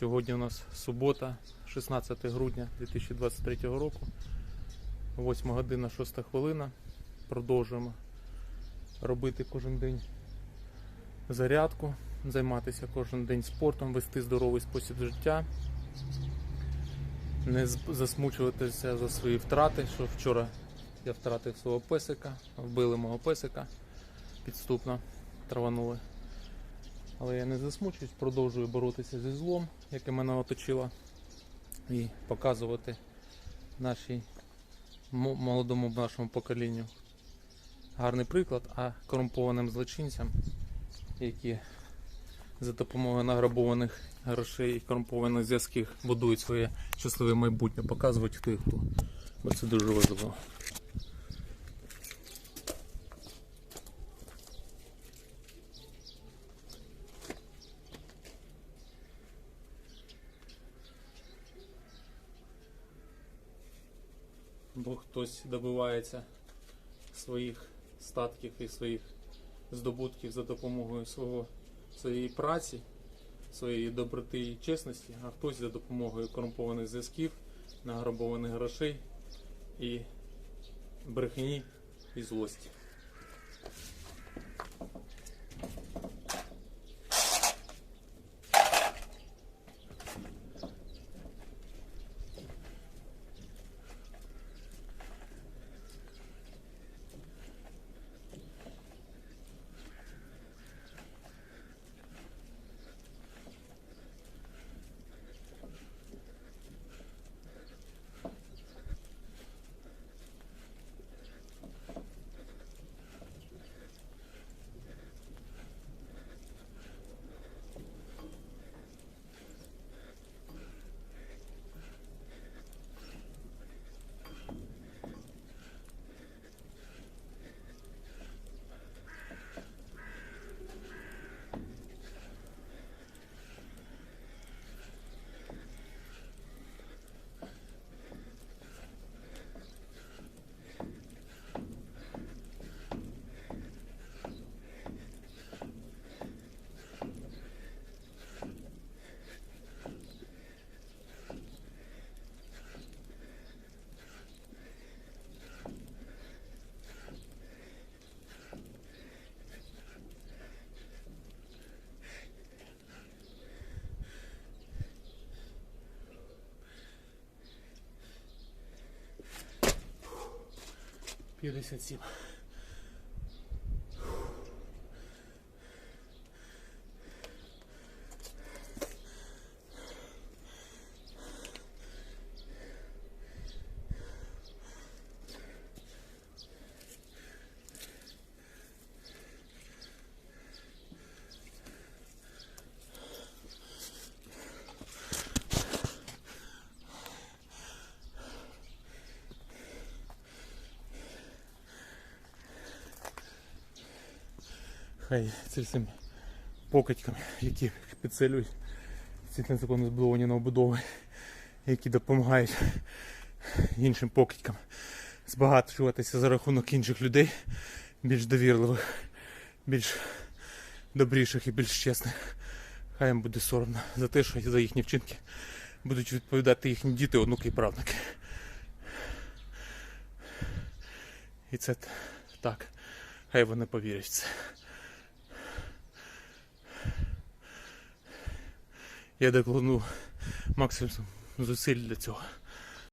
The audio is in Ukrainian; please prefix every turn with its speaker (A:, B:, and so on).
A: Сьогодні у нас субота, 16 грудня 2023 року, 8 година 6 хвилина. Продовжуємо робити кожен день зарядку, займатися кожен день спортом, вести здоровий спосіб життя, не засмучуватися за свої втрати, що вчора я втратив свого песика, вбили мого песика підступно, траванули. Але я не засмучуюсь, продовжую боротися зі злом, яке мене оточило, і показувати нашій молодому нашому поколінню гарний приклад, а корумпованим злочинцям, які за допомогою награбованих грошей і корумпованих зв'язків будують своє щасливе майбутнє, показувати хто і хто. Бо це дуже важливо. Бо хтось добивається своїх статків і своїх здобутків за допомогою свого, своєї праці, своєї доброти і чесності, а хтось за допомогою корумпованих зв'язків, награбованих грошей і брехні і злості. 57. Хай всім покидькам, які підсилюють ці незаконно збудовані новобудови, які допомагають іншим покидькам збагачуватися за рахунок інших людей, більш довірливих, більш добріших і більш чесних. Хай їм буде соромно за те, що за їхні вчинки будуть відповідати їхні діти, онуки і правнуки. І це так. Хай вони повірять в це. Я докладу максимум зусиль для цього.